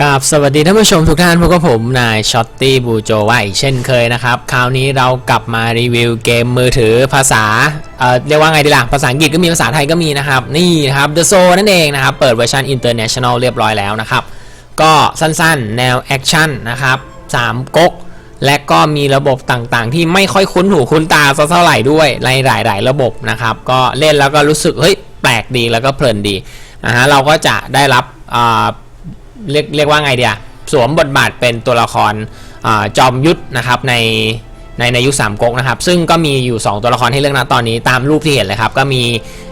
กับสวัสดีท่านผู้ชมทุกท่านพบกับผมนายช็อตตี้บูโจว่าอีกเช่นเคยนะครับ คราวนี้เรากลับมารีวิวเกมมือถือภาษาเอ่อเรียกว่าไงดีล่ะ ภาษาอังกฤษก็มีภาษาไทยก็มีนะครับ นี่นะครับ The Soul นั่นเองนะครับ เปิดเวอร์ชัน International เรียบร้อยแล้วนะครับ ก็สั้นๆ แนวแอคชั่นนะครับ3ก๊กและก็มีระบบต่างๆ ที่ไม่ค่อยคุ้นหูคุ้นตาสักเท่าไหร่ด้วยในหลาย ๆ ระบบนะครับก็เล่นแล้วก็รู้สึกเฮ้ยแปลกดีแล้วก็เพลินดีนะฮะเราก็จะได้รับอ่า เรียกเรียกว่าไงเดียสวมบทบาทเป็นตัวละครอจอมยุทธนะครับในในในยุคสามก๊กนะครับ ซึ่งก็มีอยู่ 2 ตัวละครให้เลือกนะตอนนี้ตามรูปที่เห็นเลยครับ ก็มี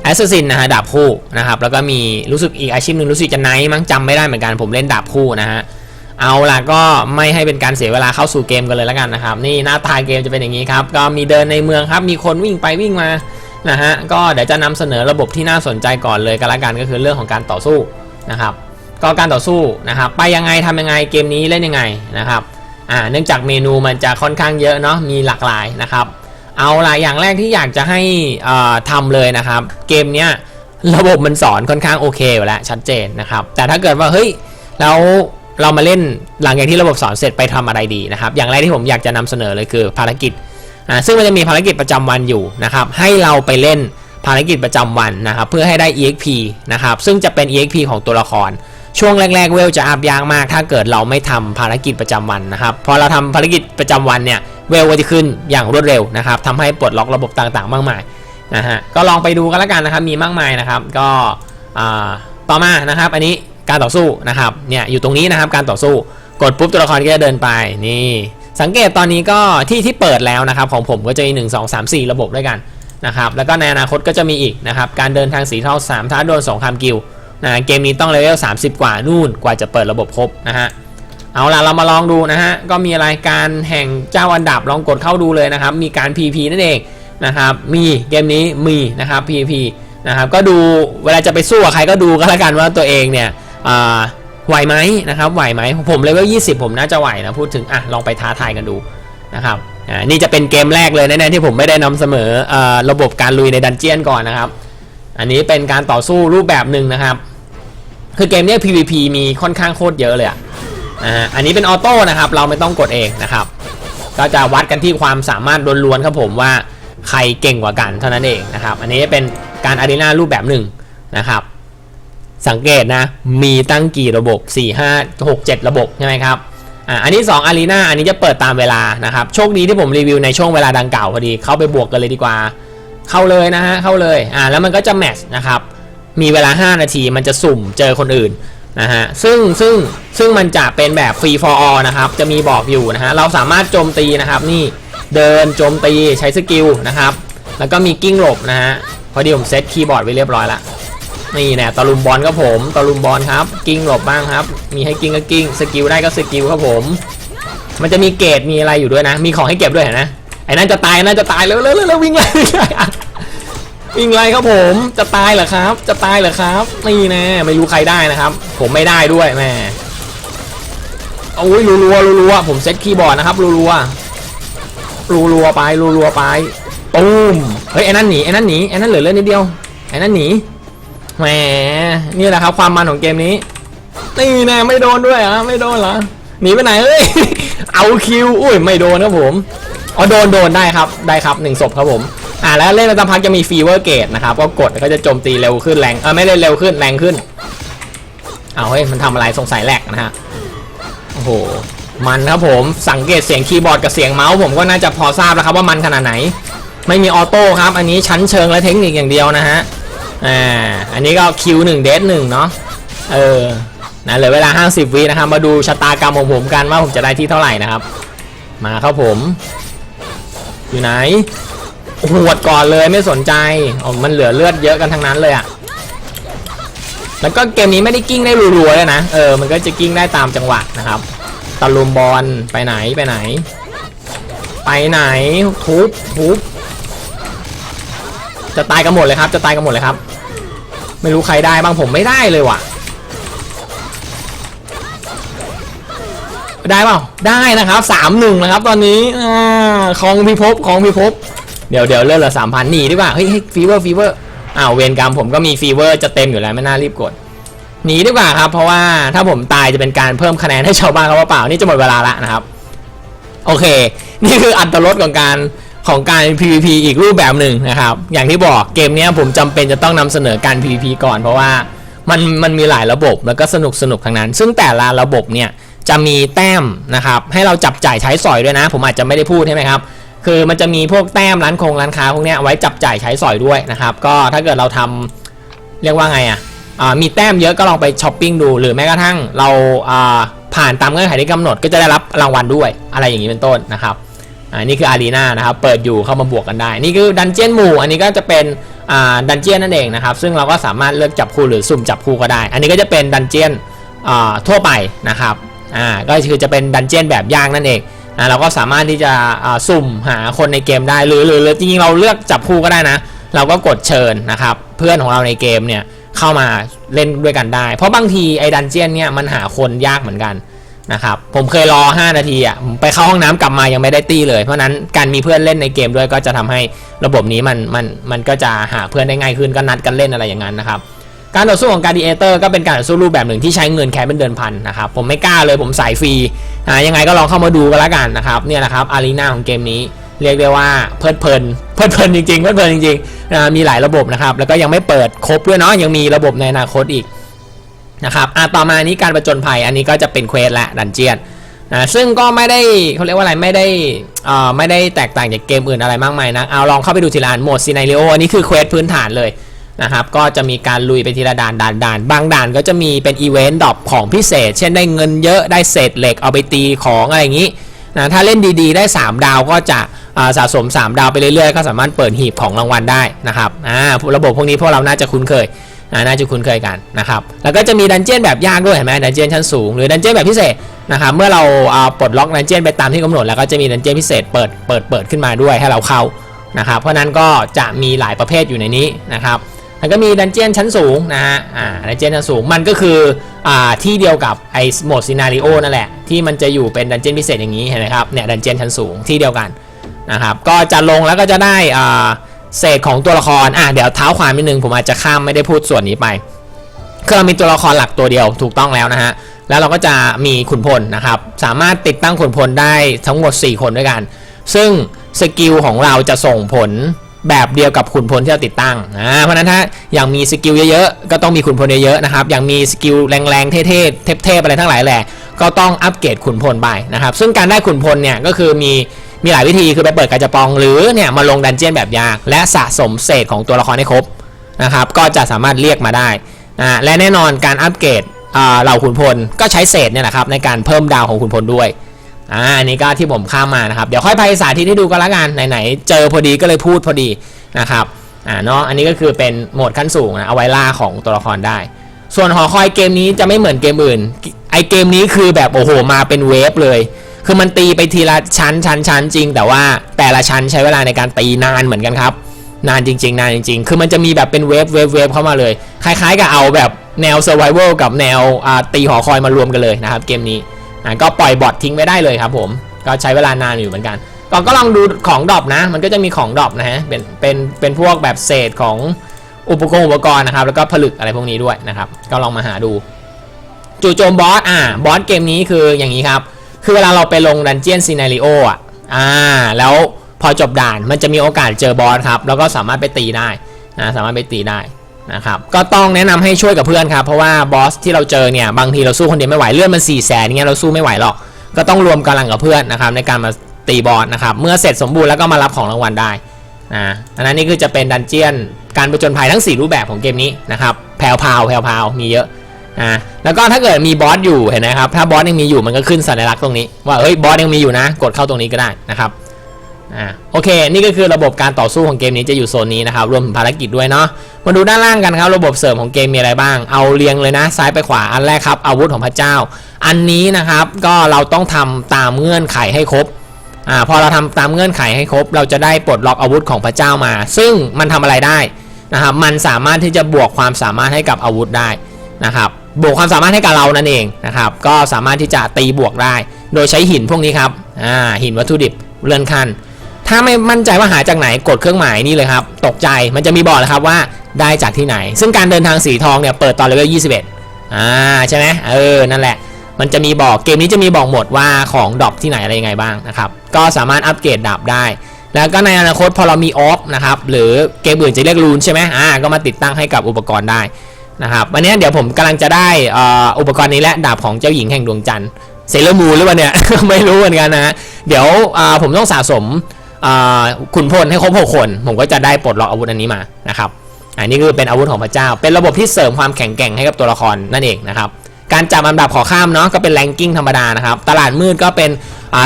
แอสซัสซินนะฮะดาบคู่นะครับ แล้วก็มีรู้สึกอีกอาชีพหนึ่งรู้สึกจะไนท์มั้งจำไม่ได้เหมือนกันผมเล่นดาบคู่นะฮะเอาล่ะก็ไม่ให้เป็นการเสียเวลาเข้าสู่เกมกันเลยแล้วกันนะครับ นี่หน้าตาเกมจะเป็นอย่างนี้ครับ ก็มีเดินในเมืองครับมีคนวิ่งไปวิ่งมานะฮะก็เดี๋ยวจะนำเสนอระบบที่น่าสนใจก่อนเลยกันละกันก็คือเรื่องของการต่อสู้นะครับ ก็การต่อสู้นะครับ ไปยังไงทำยังไงเกมนี้เล่นยังไงนะครับอ่าเนื่องจากเมนูมันจะค่อนข้างเยอะเนาะมีหลากหลายนะครับ เอาล่ะอย่างแรกที่อยากจะให้อ่าทำเลยนะครับ เกมเนี้ยระบบมันสอนค่อนข้างโอเคอยู่แล้วชัดเจนนะครับ แต่ถ้าเกิดว่าเฮ้ยแล้วเรามาเล่นหลังจากที่ระบบสอนเสร็จไปทำอะไรดีนะครับ อย่างแรกที่ผมอยากจะนำเสนอเลยคือภารกิจอ่าซึ่งมันจะมีภารกิจประจำวันอยู่นะครับ ให้เราไปเล่นภารกิจประจำวันนะครับ เพื่อให้ได้ EXP นะครับซึ่งจะเป็น EXP ของตัวละคร ช่วงแรกๆเวลจะอัพยากมาก ถ้าเกิดเราไม่ทำภารกิจประจำวันนะครับพอเราทำภารกิจประจำวันเนี่ยเวลก็จะขึ้นอย่างรวดเร็วนะครับทำให้ปลดล็อกระบบต่างๆ มากมายนะฮะก็ลองไปดูกันแล้วกันนะครับมีมากมายนะครับ ก็ต่อมานะครับ อันนี้การต่อสู้นะครับเนี่ยอยู่ตรงนี้นะครับการต่อสู้กดปุ๊บตัวละครก็จะเดินไปนี่สังเกตตอนนี้ก็ที่ที่เปิดแล้วนะครับของผมก็จะมี 1 2 3 4 ระบบด้วยกันนะครับแล้วก็ในอนาคตก็จะมีอีกนะครับการเดินทางสีเท่า3ท้าโดนสงครามกิล นะเกมนี้ต้องเลเวล30 กว่านู่นกว่าจะเปิดระบบครบนะฮะเอาล่ะเรามาลองดูนะฮะก็มีรายการแห่งเจ้าอันดับลองกดเข้าดูเลยนะครับ มีการ PP นั่นเองนะครับมีเกมนี้มีนะครับ PP นะครับก็ดูเวลาจะไปสู้กับใครก็ดูก็แล้วกันว่าตัวเองเนี่ยไหวไหมนะครับไหวไหมผมเลเวล20 ผมน่าจะไหวนะพูดถึงอะลองไปท้าทายกันดูนะครับอ่านี่จะเป็นเกมแรกเลยแน่ๆที่ผมไม่ได้นำเสนออระบบการลุยในดันเจียนก่อนนะครับ อันนี้เป็นการต่อสู้รูปแบบหนึ่งนะครับ คือเกมเนี้ย PVP มีค่อนข้างโคตรเยอะเลยอะนะฮะอันนี้เป็นออโต้นะครับ เราไม่ต้องกดเองนะครับ ก็จะวัดกันที่ความสามารถล้วนๆครับผมว่าใครเก่งกว่ากันเท่านั้นเองนะครับ อันนี้เป็นการอารีนารูปแบบหนึ่งนะครับ สังเกตนะ มีตั้งกี่ระบบ 4 5 6 7 ระบบใช่ไหมครับอ่าอันนี้2อารีนาอันนี้จะเปิดตามเวลานะครับ โชคดีที่ผมรีวิวในช่วงเวลาดังกล่าวพอดี เข้าไปบวกกันเลยดีกว่า เข้าเลยนะฮะ เข้าเลย อ่าแล้วมันก็จะแมทช์นะครับ มีเวลา 5 นาทีมันจะสุ่มเจอคนอื่นนะฮะซึ่งซึ่งซึ่งมันจะเป็นแบบฟรี for all นะครับ จะมีบอกอยู่นะฮะเราสามารถโจมตีนะครับนี่เดินโจมตีใช้สกิลนะครับ แล้วก็มีกิ้งหลบนะฮะพอดีผมเซตคีย์บอร์ดไว้เรียบร้อยละนี่แน่ตะลุมบอลครับผมตะลุมบอลครับ กิ้งหลบบ้างครับ มีให้กิ้งก็กิ้งสกิลได้ก็สกิลครับผม มันจะมีเกรดมีอะไรอยู่ด้วยนะ มีของให้เก็บด้วยนไหมไอ้นั่นจะตายนั่นจะตายเร็วเร็วเร็วเร็ววิ่งเลย วิ่งไรครับผมจะตายเหรอครับ จะตายเหรอครับนี่แน่ไม่รู้ใครได้นะครับ ผมไม่ได้ด้วยแม่โอ้ยรัวรัวรัวผมเซ็ตคีย์บอร์ดนะครับรัวรัวรัวรัวไปรัวรัวไปตูมเฮ้ยไอ้นั่นหนีไอ้นั่นหนีไอ้นั่นเหลือเลือดนิดเดียวไอ้นั่นหนีแหมนี่แหละครับความมันของเกมนี้นี่แน่ไม่โดนด้วยอะไม่โดนเหรอหนีไปไหนเอ้ยเอาคิวอุ้ยไม่โดนครับผมอ๋อโดนโดนได้ครับได้ครับหนึ่งศพครับผม อ่าแล้วเล่นประจำพักจะมีฟีเวอร์เกตนะครับก็กดก็จะโจมตีเร็วขึ้นแรงเออไม่ได้เร็วขึ้นแรงขึ้นเอาเฮ้ยมันทำอะไรสงสัยแหลกนะฮะโอ้โหมันครับผมสังเกตเสียงคีย์บอร์ดกับเสียงเมาส์ผมก็น่าจะพอทราบแล้วครับว่ามันขนาดไหน ไม่มีออโต้ครับ อันนี้ชั้นเชิงและเทคนิคอย่างเดียวนะฮะอ่าอันนี้ก็คิวหนึ่งเดทหนึ่งเนาะเออนะเหลือเวลา 50วินะครับ มาดูชะตากรรมของผมกันว่าผมจะได้ที่เท่าไหร่นะครับ มาครับผม อยู่ไหน หวดก่อนเลยไม่สนใจอ๋อมันเหลือเลือดเยอะกันทั้งนั้นเลยอะแล้วก็เกมนี้ไม่ได้กิ้งได้รัวๆเลยนะ เออ มันก็จะกิ้งได้ตามจังหวะนะครับตะลุมบอลไปไหนไปไหน ไปไหนทุบทุบจะตายกันหมดเลยครับ จะตายกันหมดเลยครับ ไม่รู้ใครได้บ้างผมไม่ได้เลยว่ะ ได้เปล่าได้นะครับสามหนึ่งนะครับ ตอนนี้อของพิภพของพิภพ เดี๋ยวเดี๋ยวเลื่อนเหลือสามพันหนีดีกว่าเฮ้ยฟีเวอร์ฟีเวอร์อ้าวเวรกรรมผมก็มีฟีเวอร์จะเต็มอยู่แล้วไม่น่ารีบกดหนีดีกว่าครับ เพราะว่าถ้าผมตายจะเป็นการเพิ่มคะแนนให้ชาวบ้านเขาเปล่าๆนี่จะหมดเวลาละนะครับ โอเค นี่คืออัตรสของการของการ PVP อีกรูปแบบหนึ่งนะครับ อย่างที่บอกเกมนี้ผมจำเป็นจะต้องนำเสนอการ PVP ก่อน เพราะว่ามันมันมีหลายระบบแล้วก็สนุกสนุกทั้งนั้น ซึ่งแต่ละระบบเนี่ยจะมีแต้มนะครับ ให้เราจับจ่ายใช้สอยด้วยนะ ผมอาจจะไม่ได้พูดใช่ไหมครับ คือมันจะมีพวกแต้มร้านคงร้านค้าพวกเนี้ยไว้จับจ่ายใช้สอยด้วยนะครับ ก็ถ้าเกิดเราทำเรียกว่าไงอะอ่ามีแต้มเยอะก็ลองไปช้อปปิ้งดูหรือแม้กระทั่งเราผ่านตามเงื่อนไขที่กำหนดก็จะได้รับรางวัลด้วยอะไรอย่างนี้เป็นต้นนะครับอ่านี่คืออารีนานะครับเปิดอยู่เข้ามาบวกกันได้ นี่คือดันเจียนหมู่ อันนี้ก็จะเป็นดันเจียนนั่นเองนะครับ ซึ่งเราก็สามารถเลือกจับคู่หรือสุ่มจับคู่ก็ได้ อันนี้ก็จะเป็นดันเจียนทั่วไปนะครับอ่าก็คือจะเป็นดันเจียนแบบย่างนั่นเอง อ่าเราก็สามารถที่จะสุ่มหาคนในเกมได้หรือหรือจริงๆเราเลือกจับคู่ก็ได้นะ เราก็กดเชิญนะครับ เพื่อนของเราในเกมเนี่ยเข้ามาเล่นด้วยกันได้ เพราะบางทีไอ้ดันเจียนเนี่ยมันหาคนยากเหมือนกันนะครับผมเคยรอ 5 นาทีอะไปเข้าห้องน้ำกลับมายังไม่ได้ตีเลย เพราะนั้นการมีเพื่อนเล่นในเกมด้วยก็จะทำให้ระบบนี้มันมันมันก็จะหาเพื่อนได้ง่ายขึ้นก็นัดกันเล่นอะไรอย่างนั้นนะครับ การต่อสู้ของการดีเอเตอร์ก็เป็นการต่อสู้รูปแบบหนึ่งที่ใช้เงินแค่เป็นเดินพันนะครับผมไม่กล้าเลยผมสายฟรีอ่ายังไงก็ลองเข้ามาดูกันละกันนะครับเนี่ยนะครับอารีนาของเกมนี้เรียกได้ว่าเพลิดเพลินเพลิดเพลินจริงๆเพลิดเพลินจริงๆอ่ามีหลายระบบนะครับแล้วก็ยังไม่เปิดครบด้วยเนาะยังมีระบบในอนาคตอีกนะครับอะต่อมานี้การประจนภัยอันนี้ก็จะเป็นเควสและดันเจียนนะซึ่งก็ไม่ได้เขาเรียกว่าอะไรไม่ได้อ่อไม่ได้แตกต่างจากเกมอื่นอะไรมากมายนะเอาลองเข้าไปดูทีละอันโหมดซีนาริโออันนี้คือเควสพื้นฐานเลย นะครับก็จะมีการลุยไปทีละด่านด่านด่านบางด่านก็จะมีเป็นอีเวนต์ดรอปของพิเศษ เช่นได้เงินเยอะได้เศษเหล็กเอาไปตีของอะไรอย่างนี้นะถ้าเล่นดีๆ ได้ 3 ดาวก็จะสะสม 3 ดาวไปเรื่อยๆ ก็สามารถเปิดหีบของรางวัลได้นะครับอ่าระบบพวกนี้พวกเราน่าจะคุ้นเคยน่าจะคุ้นเคยกันนะครับแล้วก็จะมีดันเจียนแบบยากด้วยเห็นไหมดันเจียนชั้นสูงหรือดันเจียนแบบพิเศษนะครับเมื่อเราอ่าปลดล็อกดันเจียนไปตามที่กำหนดแล้วก็จะมีดันเจียนพิเศษเปิดเปิดเปิดขึ้นมาด้วยให้เราเข้านะครับเพราะนั้นก็จะมีหลายประเภทอยู่ในนี้นะครับ แล้วก็มีดันเจียนชั้นสูงนะฮะ อ่า ดันเจียนชั้นสูง มันก็คือ อ่า ที่เดียวกับไอโหมดซีนาริโอนั่นแหละ ที่มันจะอยู่เป็นดันเจียนพิเศษอย่างนี้เห็นไหมครับ เนี่ย ดันเจียนชั้นสูงที่เดียวกันนะครับ ก็จะลงแล้วก็จะได้ อ่า เศษของตัวละคร อะเดี๋ยวเท้าความนิดนึง ผมอาจจะข้ามไม่ได้พูดส่วนนี้ไป คือเรามีตัวละครหลักตัวเดียวถูกต้องแล้วนะฮะ แล้วเราก็จะมีขุนพลนะครับ สามารถติดตั้งขุนพลได้ทั้งหมด 4 คนด้วยกัน ซึ่งสกิลของเราจะส่งผล แบบเดียวกับขุนพลที่เราติดตั้งอ่าเพราะนั้นถ้าอย่างมีสกิลเยอะๆ ก็ต้องมีขุนพลเยอะๆนะครับ อย่างมีสกิลแรงๆ เท่ๆ เทพๆ อะไรทั้งหลายแหละ ก็ต้องอัปเกรดขุนพลไปนะครับ ซึ่งการได้ขุนพลเนี่ยก็คือมีมีหลายวิธีคือไปเปิดกระจปองหรือเนี่ยมาลงดันเจียนแบบยาก และสะสมเศษของตัวละครให้ครบนะครับ ก็จะสามารถเรียกมาได้อ่าและแน่นอนการอัปเกรดเหล่าขุนพลก็ใช้เศษเนี่ยแหละครับในการเพิ่มดาวของขุนพลด้วย อ่าอันนี้ก็ที่ผมข้ามมานะครับ เดี๋ยวค่อยไปสาธิตให้ดูกันละกันไหนๆเจอพอดีก็เลยพูดพอดีนะครับอ่าเนาะอันนี้ก็คือเป็นโหมดขั้นสูงนะเอาไว้ล่าของตัวละครได้ ส่วนหอคอยเกมนี้จะไม่เหมือนเกมอื่น ไอเกมนี้คือแบบโอ้โหมาเป็นเวฟเลย คือมันตีไปทีละชั้นชั้นชั้นจริง แต่ว่าแต่ละชั้นใช้เวลาในการตีนานเหมือนกันครับนานจริง ๆ นานจริง ๆ คือมันจะมีแบบเป็นเวฟเวฟเวฟเข้ามาเลย คล้ายๆ กับเอาแบบแนว Survival กับแนวตีหอคอยมารวมกันเลยนะครับเกมนี้ อ่าก็ปล่อยบอททิ้งไม่ได้เลยครับผมก็ใช้เวลานานอยู่เหมือนกันก็ก็ลองดูของดรอปนะ มันก็จะมีของดรอปนะฮะเป็นเป็นเป็นพวกแบบเศษของอุปกรณ์อุปกรณ์นะครับแล้วก็ผลึกอะไรพวกนี้ด้วยนะครับ ก็ลองมาหาดูจู่โจมบอสอ่าบอสเกมนี้คืออย่างนี้ครับ คือเวลาเราไปลงดันเจียนซีนาริโออะอ่าแล้วพอจบด่านมันจะมีโอกาสเจอบอสครับ แล้วก็สามารถไปตีได้นะสามารถไปตีได้ นะครับก็ต้องแนะนำให้ช่วยกับเพื่อนครับ เพราะว่าบอสที่เราเจอเนี่ยบางทีเราสู้คนเดียวไม่ไหวเลื่อดมัน4ี่แสนเงี้ยเราสู้ไม่ไหวหรอกก็ต้องรวมกำลังกับเพื่อนนะครับในการมาตีบอสนะครับเมื่อเสร็จสมบูรณ์แล้วก็มารับของรางวัลได้นะอันนั้นนี่คือจะเป็นดันเจียนการประจนภัยทั้ง 4 รูปแบบของเกมนี้นะครับแพลวพาวแพลวพาวมีเยอะอ่าแล้วก็ถ้าเกิดมีบอสอยู่เห็นไหมครับถ้าบอสยังมีอยู่มันก็ขึ้นสัญลักษณ์ตรงนี้ว่าเฮ้ยบอสยังมีอยู่นะ กดเข้าตรงนี้ก็ได้นะครับ อ่าโอเค นี่ก็คือระบบการต่อสู้ของเกมนี้จะอยู่โซนนี้นะครับ รวมถึงภารกิจด้วยเนาะมาดูด้านล่างกันครับ ระบบเสริมของเกมมีอะไรบ้าง เอาเรียงเลยนะ ซ้ายไปขวาอันแรกครับ อาวุธของพระเจ้า อันนี้นะครับก็เราต้องทำตามเงื่อนไขให้ครบอ่าพอเราทำตามเงื่อนไขให้ครบ เราจะได้ปลดล็อกอาวุธของพระเจ้ามา ซึ่งมันทำอะไรได้นะครับมันสามารถที่จะบวกความสามารถให้กับอาวุธได้นะครับบวกความสามารถให้กับเรานั่นเองนะครับก็สามารถที่จะตีบวกได้ โดยใช้หินพวกนี้ครับอ่าหินวัตถุดิบเลื่อนขั้น ถ้าไม่มั่นใจว่าหาจากไหนกดเครื่องหมายนี่เลยครับ ตกใจมันจะมีบอกเลยครับว่าได้จากที่ไหน ซึ่งการเดินทางสีทองเนี่ยเปิดตอนเลเวล21 อ่าใช่ไหมเออ นั่นแหละ มันจะมีบอกเกมนี้จะมีบอกหมดว่าของดรอปที่ไหนอะไรยังไงบ้างนะครับ ก็สามารถอัปเกรดดาบได้ แล้วก็ในอนาคตพอเรามีออฟนะครับหรือเกมอื่นจะเรียกรูนใช่ไหมอ่าก็มาติดตั้งให้กับอุปกรณ์ได้นะครับวันนี้เดี๋ยวผมกำลังจะได้อ,อุปกรณ์นี้และดาบของเจ้าหญิงแห่งดวงจันทร์เซเลอร์มูนหรือเปล่าเนี่ย ไม่รู้เหมือนกันนะ เดี๋ยวผมต้องสะสม ขุนพลให้ครบ6คน ผมก็จะได้ปลดล็อกอาวุธอันนี้มานะครับอันนี้คือเป็นอาวุธของพระเจ้า เป็นระบบที่เสริมความแข็งแกร่งให้กับตัวละครนั่นเองนะครับการจับอันดับขอข้ามเนาะก็เป็นแรงกิ้งธรรมดานะครับตลาดมืดก็เป็น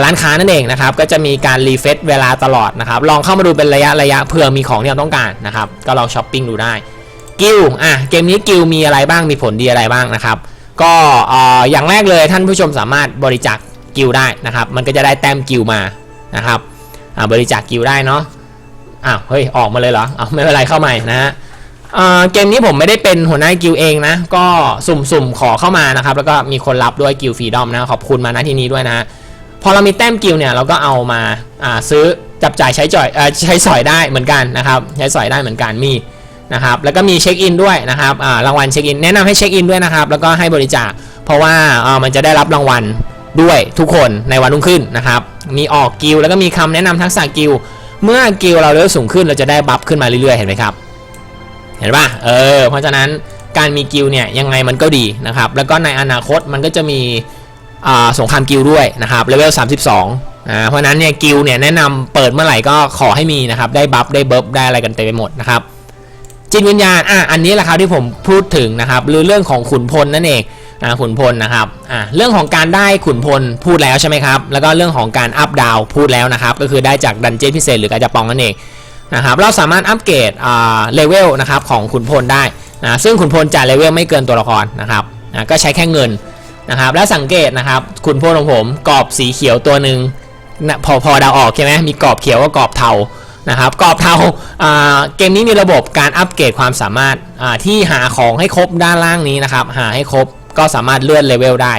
ร้านค้านั่นเองนะครับก็จะมีการรีเฟซเวลาตลอดนะครับลองเข้ามาดูเป็นระยะระยะเผื่อมีของที่เราต้องการนะครับก็ลองช้อปปิ้งดูได้กิลอะเกมนี้กิลมีอะไรบ้างมีผลดีอะไรบ้างนะครับก็เอ่ออย่างแรกเลยท่านผู้ชมสามารถบริจาคกิลได้นะครับมันก็จะได้แต้มกิลมานะครับ อ่าบริจาคกิลได้เนาะอ้าวเฮ้ยออกมาเลยเหรออ้าวไม่เป็นไรเข้าใหม่นะฮะเกมนี้ผมไม่ได้เป็นหัวหน้ากิลด์เองนะ ก็สุ่มๆขอเข้ามานะครับ แล้วก็มีคนรับด้วยกิลฟรีดอมนะขอบคุณมาณที่นี้ด้วยนะ พอเรามีแต้มกิลด์เนี่ยเราก็เอามาอ่าซื้อจับจ่ายใช้จ่อยอใช้สอยได้เหมือนกันนะครับ ใช้สอยได้เหมือนกันมีนะครับแล้วก็มีเช็คอินด้วยนะครับรางวัลเช็คอินแนะนำให้เช็คอินด้วยนะครับ แล้วก็ให้บริจาคเพราะว่ามันจะได้รับรางวัล ด้วยทุกคนในวันรุ่งขึ้นนะครับ มีออกกิลแล้วก็มีคำแนะนำทักษะกิลเมื่อกิลเราเลเวลสูงขึ้นเราจะได้บัฟขึ้นมาเรื่อยๆ เห็นไหมครับ เห็นป่ะเออ เพราะฉะนั้นการมีกิลเนี่ยยังไงมันก็ดีนะครับ แล้วก็ในอนาคตมันก็จะมีอ่าสงครามกิลด้วยนะครับเลเวล32อ่าเพราะฉะนั้นเนี่ยกิลเนี่ยแนะนำเปิดเมื่อไหร่ก็ขอให้มีนะครับได้บัฟได้เบิร์ฟได้อะไรกันเต็มไปหมดนะครับจิตวิญญาณอะอันนี้แหละครับที่ผมพูดถึงนะครับหรือเรื่องของขุนพลนั่นเอง ขุนพลนะครับอ่าเรื่องของการได้ขุนพลพูดแล้วใช่ไหมครับ แล้วก็เรื่องของการอัพดาวพูดแล้วนะครับ ก็คือได้จากดันเจี้ยนพิเศษหรือกาจะปองนั่นเองนะครับเราสามารถอัปเกรดเลเวลนะครับของขุนพลได้นะซึ่งขุนพลจะเลเวลไม่เกินตัวละครนะครับนะก็ใช้แค่เงินนะครับและสังเกตนะครับขุนพลของผมกรอบสีเขียวตัวหนึ่งนะพอพอดาวออกใช่ไหมมีกรอบเขียวกับกรอบเทานะครับกรอบเทาเกมนี้มีระบบการอัปเกรดความสามารถที่หาของให้ครบด้านล่างนี้นะครับหาให้ครบ ก็สามารถเลื่อนเลเวลได้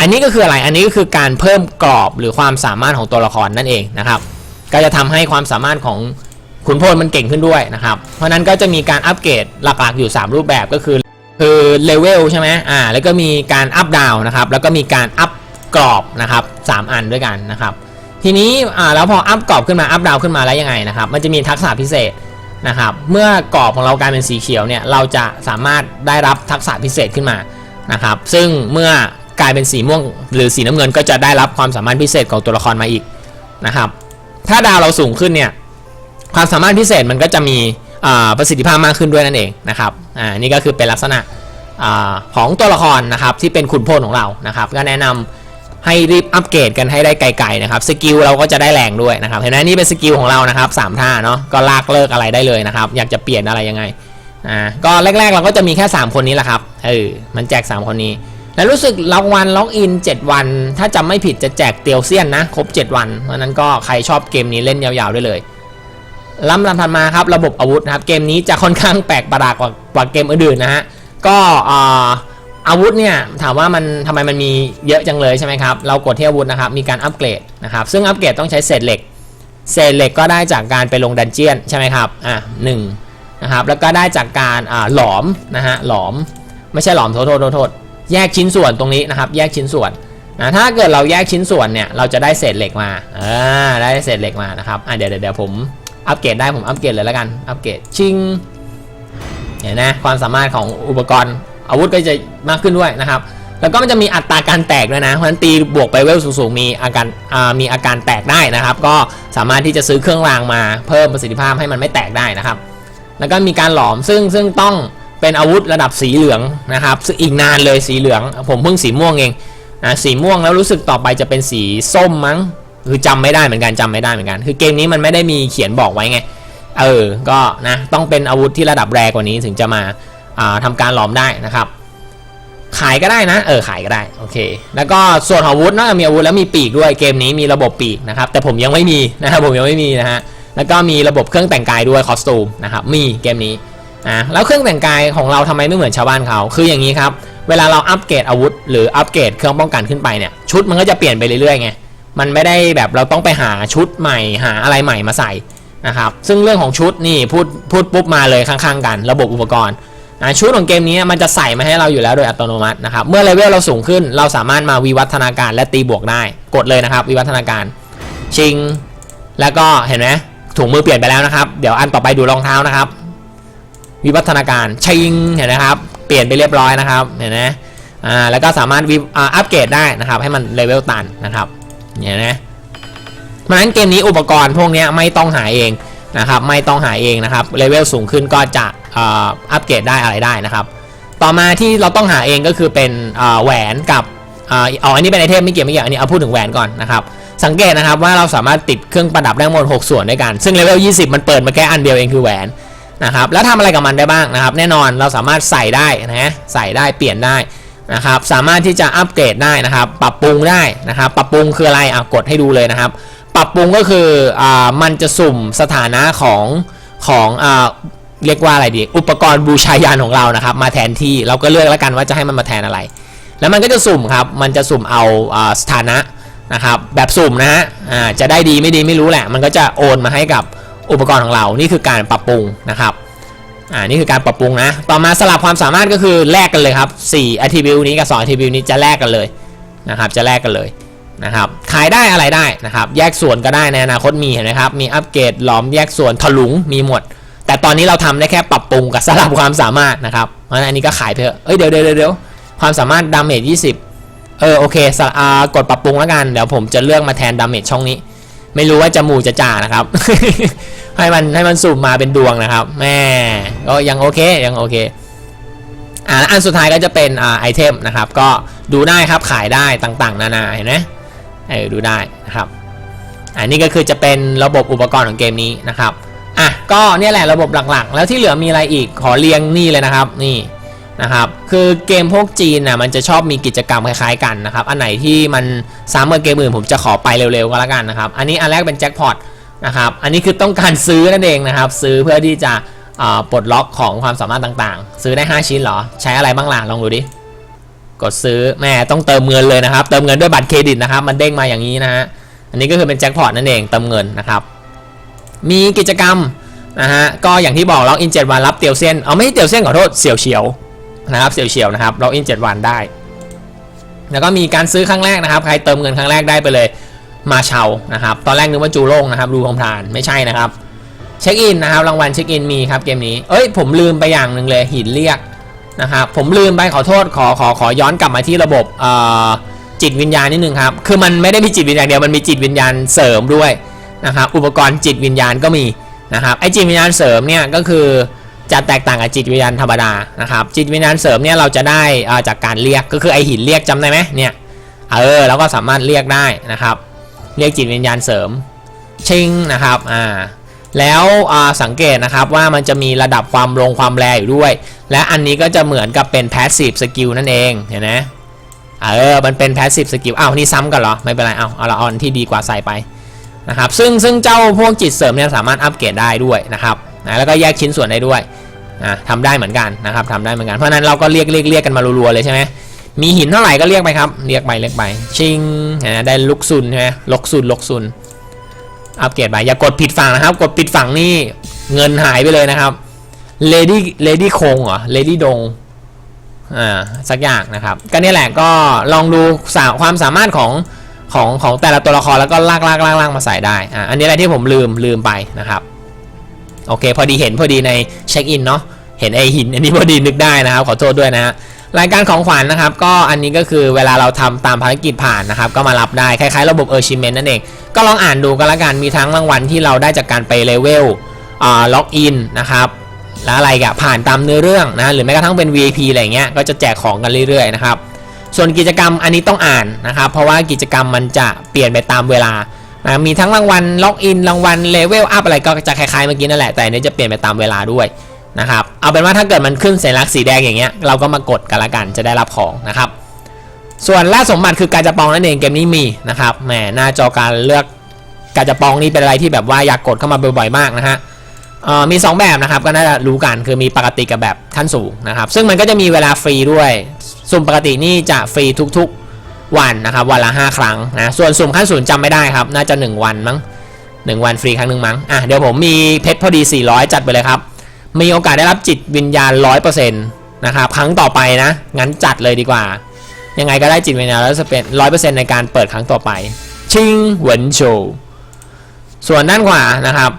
อันนี้ก็คืออะไร อันนี้ก็คือการเพิ่มกรอบหรือความสามารถของตัวละครนั่นเองนะครับ ก็จะทำให้ความสามารถของขุนพลมันเก่งขึ้นด้วยนะครับ เพราะนั้นก็จะมีการอัปเกรดหลักๆอยู่ 3 รูปแบบก็คือคือเลเวลใช่ไหมอ่า แล้วก็มีการอัพดาวนะครับ แล้วก็มีการอัพกรอบนะครับ3อันด้วยกันนะครับ ทีนี้อ่าแล้วพออัพกรอบขึ้นมา อัพดาวขึ้นมาแล้วยังไงนะครับ มันจะมีทักษะพิเศษนะครับ เมื่อกรอบของเรากลายเป็นสีเขียวเนี่ย เราจะสามารถได้รับทักษะพิเศษขึ้นมา นะครับซึ่งเมื่อกลายเป็นสีม่วงหรือสีน้ำเงินก็จะได้รับความสามารถพิเศษของตัวละครมาอีกนะครับ ถ้าดาวเราสูงขึ้นเนี่ยความสามารถพิเศษมันก็จะมีประสิทธิภาพมากขึ้นด้วยนั่นเองนะครับอ่านี่ก็คือเป็นลักษณะอของตัวละครนะครับที่เป็นขุนพลของเรานะครับ ก็แนะนำให้รีบอัปเกรดกันให้ได้ไกลๆนะครับสกิลเราก็จะได้แรงด้วยนะครับเห็นไหมนี่เป็นสกิลของเรานะครับสามท่าเนาะก็ลากเลิกอะไรได้เลยนะครับ อยากจะเปลี่ยนอะไรยังไง อ่าก็แรกๆเราก็จะมีแค่ 3 คนนี้แหละครับเออมันแจก 3 คนนี้ แล้วรู้สึกล็อกวันล็อกอิน 7 วัน ถ้าจำไม่ผิดจะแจกเตียวเซียนนะ ครบ 7 วันเพราะนั้นก็ใครชอบเกมนี้เล่นยาวๆได้เลยลำลำถัดมาครับระบบอาวุธครับเกมนี้จะค่อนข้างแปลกประหลาดกว่ากว่าเกมอื่นๆนะฮะก็อ่าอาวุธเนี่ยถามว่ามันทำไมมันมีเยอะจังเลยใช่ไหมครับเรากดที่อาวุธนะครับมีการอัปเกรดนะครับซึ่งอัปเกรดต้องใช้เศษเหล็ก เศษเหล็กก็ได้จากการไปลงดันเจียนใช่ไหมครับอะหนึ่ง นะครับแล้วก็ได้จากการหลอมนะฮะหลอมไม่ใช่หลอมโทษโทษโทษแยกชิ้นส่วนตรงนี้นะครับ แยกชิ้นส่วนนะถ้าเกิดเราแยกชิ้นส่วนเนี่ยเราจะได้เศษเหล็กมาอ่าได้เศษเหล็กมานะครับอะเดี๋ยวเดี๋ยวเดี๋ยวผมอัปเกรดได้ผมอัปเกรดเลยแล้วกันอัปเกรดชิงเห็นนะความสามารถของอุปกรณ์ อาวุธก็จะมากขึ้นด้วยนะครับ แล้วก็มันจะมีอัตราการแตกด้วยนะเพราะฉะนั้นตีบวกไปเวลสูงๆมีอาการอ่ามีอาการแตกได้นะครับ ก็สามารถที่จะซื้อเครื่องรางมาเพิ่มประสิทธิภาพให้มันไม่แตกได้นะครับ แล้วก็มีการหลอมซึ่งซึ่งต้องเป็นอาวุธระดับสีเหลืองนะครับซึ่งอีกนานเลยสีเหลือง ผมเพิ่งสีม่วงเองนะสีม่วงแล้วรู้สึกต่อไปจะเป็นสีส้มมั้งคือจำไม่ได้เหมือนกันจำไม่ได้เหมือนกัน คือเกมนี้มันไม่ได้มีเขียนบอกไว้ไงเออก็นะต้องเป็นอาวุธที่ระดับแรงกว่านี้ถึงจะมาาทำการหลอมได้นะครับ ขายก็ได้นะ เออขายก็ได้โอเค แล้วก็ส่วนของอาวุธนอกจากมีอาวุธแล้วมีปีกด้วยเกมนี้มีระบบปีกนะครับ แต่ผมยังไม่มีนะครับผมยังไม่มีนะฮะ แล้วก็มีระบบเครื่องแต่งกายด้วยคอสตูมนะครับมีเกมนี้อะแล้วเครื่องแต่งกายของเราทำไมไม่เหมือนชาวบ้านเขาคืออย่างนี้ครับเวลาเราอัปเกรดอาวุธ หรืออัปเกรดเครื่องป้องกันขึ้นไปเนี่ยชุดมันก็จะเปลี่ยนไปเรื่อยๆไงมันไม่ได้แบบเราต้องไปหาชุดใหม่หาอะไรใหม่มาใส่นะครับซึ่งเรื่องของชุดนี่พูดพูดปุ๊บมาเลยข้างๆกัน ระบบอุปกรณ์ชุดของเกมนี้มันจะใส่มาให้เราอยู่แล้วโดยอัตโนมัตินะครับเมื่อเลเวลเราสูงขึ้น เราสามารถมาวิวัฒนาการและตีบวกได้ กดเลยนะครับ วิวัฒนาการชิง แล้วก็เห็นไหม ถุงมือเปลี่ยนไปแล้วนะครับ เดี๋ยวอันต่อไปดูรองเท้านะครับ วิวัฒนาการชิงเห็นไหมครับ เปลี่ยนไปเรียบร้อยนะครับเห็นไหมอ่าแล้วก็สามารถวิอ่าอัปเกรดได้นะครับ ให้มันเลเวลตันนะครับเห็นไหมเพราะฉะนั้นเกมนี้อุปกรณ์พวกนี้ไม่ต้องหาเองนะครับ ไม่ต้องหาเองนะครับเลเวลสูงขึ้นก็จะอ่าอัปเกรดได้อะไรได้นะครับ ต่อมาที่เราต้องหาเองก็คือเป็นอ่าแหวนกับอ่าอ๋ออันนี้เป็นไอเทมไม่เกี่ยวไม่เกี่ยวอันนี้เอาพูดถึงแหวนก่อนนะครับ สังเกตนะครับว่าเราสามารถติดเครื่องประดับได้ทั้งหมด 6 ส่วนด้วยกัน ซึ่งเลเวล 20 มันเปิดมาแค่อันเดียวเองคือแหวนนะครับแล้วทำอะไรกับมันได้บ้างนะครับ แน่นอนเราสามารถใส่ได้นะใส่ได้เปลี่ยนได้นะครับสามารถที่จะอัปเกรดได้นะครับ ปรับปรุงได้นะครับ ปรับปรุงคืออะไรอะกดให้ดูเลยนะครับ ปรับปรุงก็คืออ่ามันจะสุ่มสถานะของของอ่าเรียกว่าอะไรดี อุปกรณ์บูชายันของเรานะครับ มาแทนที่เราก็เลือกแล้วกันว่าจะให้มันมาแทนอะไร แล้วมันก็จะสุ่มครับ มันจะสุ่มเอาอ่าสถานะ นะครับแบบสุ่มนะฮะอ่าจะได้ดีไม่ดีไม่รู้แหละ มันก็จะโอนมาให้กับอุปกรณ์ของเรานี่คือการปรับปรุงนะครับอ่านี่คือการปรับปรุงนะ ต่อมาสลับความสามารถก็คือแลกกันเลยครับ4 attribute นี้กับ2 attribute นี้จะแลกกันเลยนะครับจะแลกกันเลยนะครับขายได้อะไรได้นะครับแยกส่วนก็ได้ในอนาคตมีเห็นไหมครับมีอัปเกรดหลอมแยกส่วนถลุงมีหมด แต่ตอนนี้เราทำได้แค่ปรับปรุงกับสลับความสามารถนะครับเพราะฉะนั้นอันนี้ก็ขายไปเถอะเอ้ยเดี๋ยวเดี๋ยวเดี๋ยวความสามารถดาเมจ20 เออโอเคสะอ่ากดปรับปรุงแล้วกันเดี๋ยวผมจะเลือกมาแทนดาเมจช่องนี้ ไม่รู้ว่าจะหมู่จะจ่านะครับ ให้มันให้มันสุ่มมาเป็นดวงนะครับแม่ก็ยังโอเคยังโอเคอ่าอันสุดท้ายก็จะเป็นอ่าไอเทมนะครับ ก็ดูได้ครับขายได้ต่างๆ นานาเห็นไหมเออดูได้นะครับ อันนี้ก็คือจะเป็นระบบอุปกรณ์ของเกมนี้นะครับอะก็เนี่ยแหละระบบหลักๆ แล้วที่เหลือมีอะไรอีกขอเรียงนี่เลยนะครับ นี่ นะครับ คือเกมพวกจีนน่ะมันจะชอบมีกิจกรรมคล้ายๆกันนะครับ อันไหนที่มันซ้ำกับเกมอื่นผมจะขอไปเร็วๆก็แล้วกันนะครับ อันนี้อันแรกเป็นแจ็คพอตนะครับ อันนี้คือต้องการซื้อนั่นเองนะครับ ซื้อเพื่อที่จะปลดล็อกของความสามารถต่างๆ ซื้อได้ 5 ชิ้นเหรอ ใช้อะไรบ้างล่ะ ลองดูดิ กดซื้อแม่ต้องเติมเงินเลยนะครับ เติมเงินด้วยบัตรเครดิตนะครับ มันเด้งมาอย่างนี้นะฮะ อันนี้ก็คือเป็นแจ็คพอตนั่นเอง เติมเงินนะครับ มีกิจกรรมนะฮะ ก็อย่างที่บอกล็อกอิน7วันรับเตียวเซียนเอาไม่ใช่เตียวเซียนขอโทษ เสี่ยวเฉียว นะครับเสี่ยวเฉียวนะครับล็อกอิน7วันได้ แล้วก็มีการซื้อครั้งแรกนะครับ ใครเติมเงินครั้งแรกได้ไปเลยมาเชานะครับ ตอนแรกนึกว่าจูโล่งนะครับดูของพรานไม่ใช่นะครับเช็คอินนะครับรางวัลเช็คอินมีครับเกมนี้เอ้ยผมลืมไปอย่างหนึ่งเลยหินเรียกนะครับผมลืมไปขอโทษขอขอขอย้อนกลับมาที่ระบบเอ่อจิตวิญญาณนิดนึงครับคือมันไม่ได้มีจิตวิญญาณเดียวมันมีจิตวิญญาณเสริมด้วยนะครับอุปกรณ์จิตวิญญาณก็มีนะครับไอจิตวิญญาณเสริมเนี่ยก็คือ จะแตกต่างกับจิตวิญญาณธรรมดานะครับจิตวิญญาณเสริมเนี่ยเราจะได้อ่าจากการเรียกก็คือไอหินเรียกจำได้ไหมเนี่ยเออเราก็สามารถเรียกได้นะครับ เรียกจิตวิญญาณเสริมชิงนะครับอ่าแล้วอ่าสังเกตนะครับว่ามันจะมีระดับความลงความแรงอยู่ด้วย และอันนี้ก็จะเหมือนกับเป็น passive skill นั่นเองเห็นไหมเออมันเป็น passive skill อ้าวนี่ซ้ำกันเหรอ ไม่เป็นไรเอาเอาละเอาอันที่ดีกว่าใส่ไปนะครับซึ่งซึ่งเจ้าพวกจิตเสริมเนี่ยสามารถอัปเกรดได้ด้วยนะครับ นะแล้วก็แยกชิ้นส่วนได้ด้วยอ่าทำได้เหมือนกันนะครับทำได้เหมือนกันเพราะนั้นเราก็เรียกเรียกเรียกกันมารัวๆเลยใช่ไหมมีหินเท่าไหร่ก็เรียกไปครับ เรียกไปเรียกไป ชิงนะได้ลุกซุนใช่ไหมลกซุนลกซุนอัปเกรดไปอย่ากดผิดฝั่งนะครับ กดผิดฝั่งนี่เงินหายไปเลยนะครับเลดี้เลดี้คงเหรอเลดี้ดงอ่าสักอย่างนะครับ ก็นี่แหละก็ลองดูสาความสามารถของของของแต่ละตัวละครแล้วก็ลากลากลากลากมาใส่ได้อ่าอันนี้อะไรที่ผมลืมลืมไปนะครับ โอเค พอดีเห็นพอดีในเช็คอินเนาะเห็นไอหินอันนี้พอดีนึกได้นะครับ ขอโทษด้วยนะฮะรายการของขวัญนนะครับ ก็อันนี้ก็คือเวลาเราทำตามภารกิจผ่านนะครับ ก็มารับได้คล้ายๆระบบเออร์ชิเมนนั่นเอง ก็ลองอ่านดูกันละกันมีทั้งรางวัลที่เราได้จากการไปเลเวลอ่าล็อกอินนะครับแล้วอะไรกะผ่านตามเนื้อเรื่องนะหรือแม้กระทั่งเป็น VIP อะไรเงี้ยก็จะแจกของกันเรื่อยๆนะครับส่วนกิจกรรมอันนี้ต้องอ่านนะครับ เพราะว่ากิจกรรมมันจะเปลี่ยนไปตามเวลา มีทั้งรางวัลล็อกอินรางวัลเลเวลอัพอะไรก็จะคล้ายๆเมื่อกี้นั่นแหละแต่อันนี้จะเปลี่ยนไปตามเวลาด้วยนะครับเอาเป็นว่าถ้าเกิดมันขึ้นสัญลักษณ์สีแดงอย่างเงี้ยเราก็มากดกันละกันจะได้รับของนะครับ ส่วนล่าสมบัติคือการจะปองนั่นเองเกมนี้มีนะครับแหมหน้าจอการเลือกการจะปองนี่เป็นอะไรที่แบบว่าอยากกดเข้ามาบ่อยๆมากนะฮะเอ่อมี 2 แบบนะครับก็น่าจะรู้กันคือมีปกติกับแบบขั้นสูงนะครับซึ่งมันก็จะมีเวลาฟรีด้วย สุ่มปกตินี่จะฟรีทุกๆ วันนะครับวันละ 5 ครั้งนะส่วนสุ่มขั้นสูงจำไม่ได้ครับ น่าจะ 1 วันมั้ง1 วันฟรีครั้งหนึ่งมั้งอะเดี๋ยวผมมีเพชรพอดี 400 จัดไปเลยครับ มีโอกาสได้รับจิตวิญญาณ 100%นะครับครั้งต่อไปนะ งั้นจัดเลยดีกว่า ยังไงก็ได้จิตวิญญาณร้อยเป็นร้อยเปอร์เซ็นต์ในการเปิดครั้งต่อไป ชิงเหวินโชวส่วนด้านขวานะครับ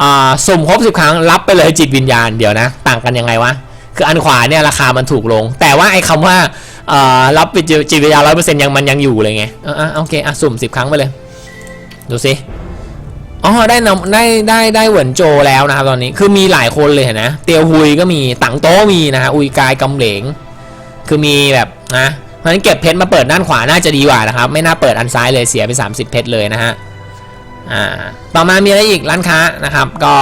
อ่าสุ่มครบสิบครั้งรับไปเลยจิตวิญญาณเดี๋ยวนะ ต่างกันยังไงวะ คืออันขวาเนี่ยราคามันถูกลง แต่ว่าไอ้คำว่า รับไปจิตวิญญาณร้อยเปอร์เซ็นต์ยังมันยังอยู่เลยไงอะโอเคอะสุ่มสิบครั้งไปเลย ดูสิอ๋อได้นำได้ได้ได้เหวินโจแล้วนะครับตอนนี้คือมีหลายคนเลยนะเตียวฮุยก็มีตังโต้มีนะฮะอุยกายกำเหลง คือมีแบบนะเพราะฉะนั้นเก็บเพชรมาเปิดด้านขวาน่าจะดีกว่านะครับ ไม่น่าเปิดอันซ้ายเลยเสียไป 30 เพชรเลยนะฮะอ่าต่อมามีอะไรอีกร้านค้านะครับ ก็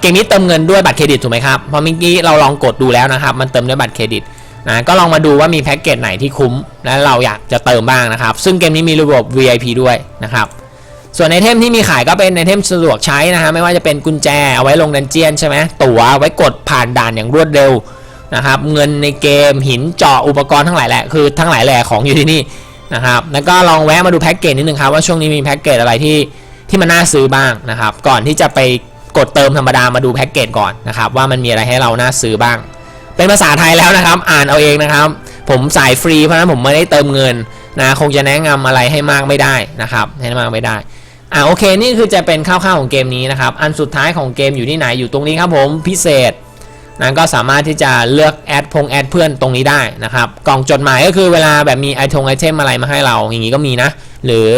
เกมนี้เติมเงินด้วยบัตรเครดิตถูกไหมครับเพราะเมื่อกี้เราลองกดดูแล้วนะครับ มันเติมด้วยบัตรเครดิต นะก็ลองมาดูว่ามีแพ็กเกจไหนที่คุ้ม และเราอยากจะเติมบ้างนะครับ ซึ่งเกมนี้มีระบบ VIP ด้วยนะครับ ส่วนไอเทมที่มีขายก็เป็นไอเทมสะดวกใช้นะฮะไม่ว่าจะเป็นกุญแจเอาไว้ลงดันเจียนใช่ไหมตั๋วไว้กดผ่านด่านอย่างรวดเร็วนะครับเงินในเกมหินเจาะอุปกรณ์ทั้งหลายแหละคือทั้งหลายแหล่ของอยู่ที่นี่นะครับแล้วก็ลองแวะมาดูแพ็กเกจนิดนึงครับว่าช่วงนี้มีแพ็กเกจอะไรที่ที่มันน่าซื้อบ้างนะครับ ก่อนที่จะไปกดเติมธรรมดามาดูแพ็กเกจก่อนนะครับว่ามันมีอะไรให้เราน่าซื้อบ้าง เป็นภาษาไทยแล้วนะครับ อ่านเอาเองนะครับ ผมสายฟรีเพราะฉะนั้นผมไม่ได้เติมเงินนะคงจะแนะนำอะไรให้มากไม่ได้นะครับให้มากไม่ได้อ่าโอเคนี่คือจะเป็นคร่าวๆของเกมนี้นะครับ อันสุดท้ายของเกมอยู่ที่ไหนอยู่ตรงนี้ครับผมพิเศษนะก็สามารถที่จะเลือกแอดพงแอดเพื่อนตรงนี้ได้นะครับ กล่องจดหมายก็คือเวลาแบบมีไอทงไอเทมอะไรมาให้เราอย่างนี้ก็มีนะ หรือ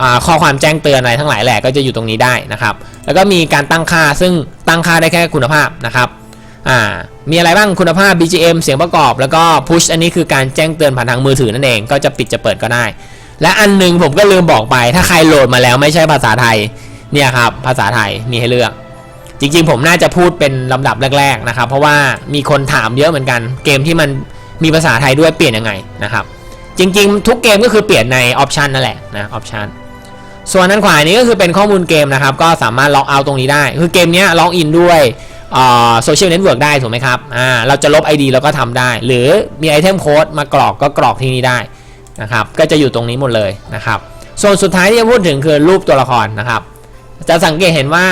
อข้อความแจ้งเตือนอะไรทั้งหลายแหละก็จะอยู่ตรงนี้ได้นะครับ แล้วก็มีการตั้งค่าซึ่งตั้งค่าได้แค่คุณภาพนะครับ อ่ามีอะไรบ้างคุณภาพ BGM เสียงประกอบแล้วก็ push อันนี้คือการแจ้งเตือนผ่านทางมือถือนั่นเอง ก็จะปิดจะเปิดก็ได้ และอันหนึงผมก็ลืมบอกไป ถ้าใครโหลดมาแล้วไม่ใช่ภาษาไทยเนี่ยครับภาษาไทยมีให้เลือก จริงๆ ผมน่าจะพูดเป็นลำดับแรกๆนะครับ เพราะว่ามีคนถามเยอะเหมือนกัน เกมที่มันมีภาษาไทยด้วยเปลี่ยนยังไงนะครับ จริงๆ ทุกเกมก็คือเปลี่ยนในออปชันนั่นแหละนะออปชันส่วนด้านขวานี้ก็คือเป็นข้อมูลเกมนะครับ ก็สามารถล็อกเอาตรงนี้ได้ คือเกมนี้ล็อกอินด้วย โซเชียลเน็ตเวิร์กได้ถูกไหมครับอ่าเราจะลบ ID เราก็ทำได้ หรือมีไอเทมโค้ดมากรอกก็กรอกที่นี่ได้นะครับก็จะอยู่ตรงนี้หมดเลยนะครับส่วนสุดท้ายที่จะพูดถึงคือรูปตัวละครนะครับ จะสังเกตเห็นว่า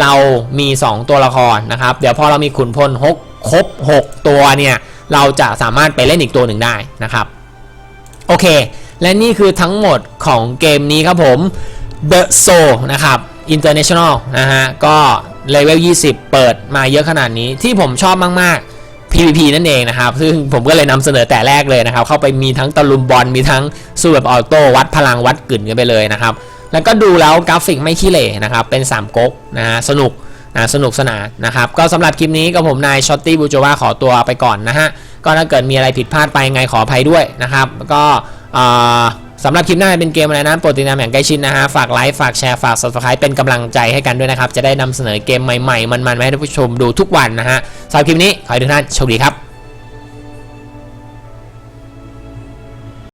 เรามี 2 ตัวละครนะครับ เดี๋ยวพอเรามีขุนพลหกครบ 6 ตัวเนี่ยเราจะสามารถไปเล่นอีกตัวหนึ่งได้นะครับโอเค และนี่คือทั้งหมดของเกมนี้ครับผม The Soul นะครับ International นะฮะก็ เลเวล 20 เปิดมาเยอะขนาดนี้ที่ผมชอบมาก ๆ PVP นั่นเองนะครับ ซึ่งผมก็เลยนำเสนอแต่แรกเลยนะครับ เข้าไปมีทั้งตะลุมบอลมีทั้งสู้แบบออโต้วัดพลังวัดกึ่นกันไปเลยนะครับ แล้วก็ดูแล้วกราฟิกไม่ขี้เหร่นะครับ เป็น3ก๊กนะฮะสนุกนะสนุกสนานนะครับ ก็สำหรับคลิปนี้ก็ผมนายช็อตตี้บูโจวาขอตัวไปก่อนนะฮะก็ถ้าเกิดมีอะไรผิดพลาดไปไงขออภัยด้วยนะครับก็เอ่อ สำหรับคลิปหน้าเป็นเกมอะไรนั้นโปรดติดตามอย่างใกล้ชิดนะฮะ ฝากไลค์ฝากแชร์ฝาก subscribe เป็นกำลังใจให้กันด้วยนะครับ จะได้นำเสนอเกมใหม่ๆ มันๆมาให้ท่านผู้ชมดูทุกวันนะฮะสำหรับคลิปนี้ขอให้ทุกท่านโชคดีครับ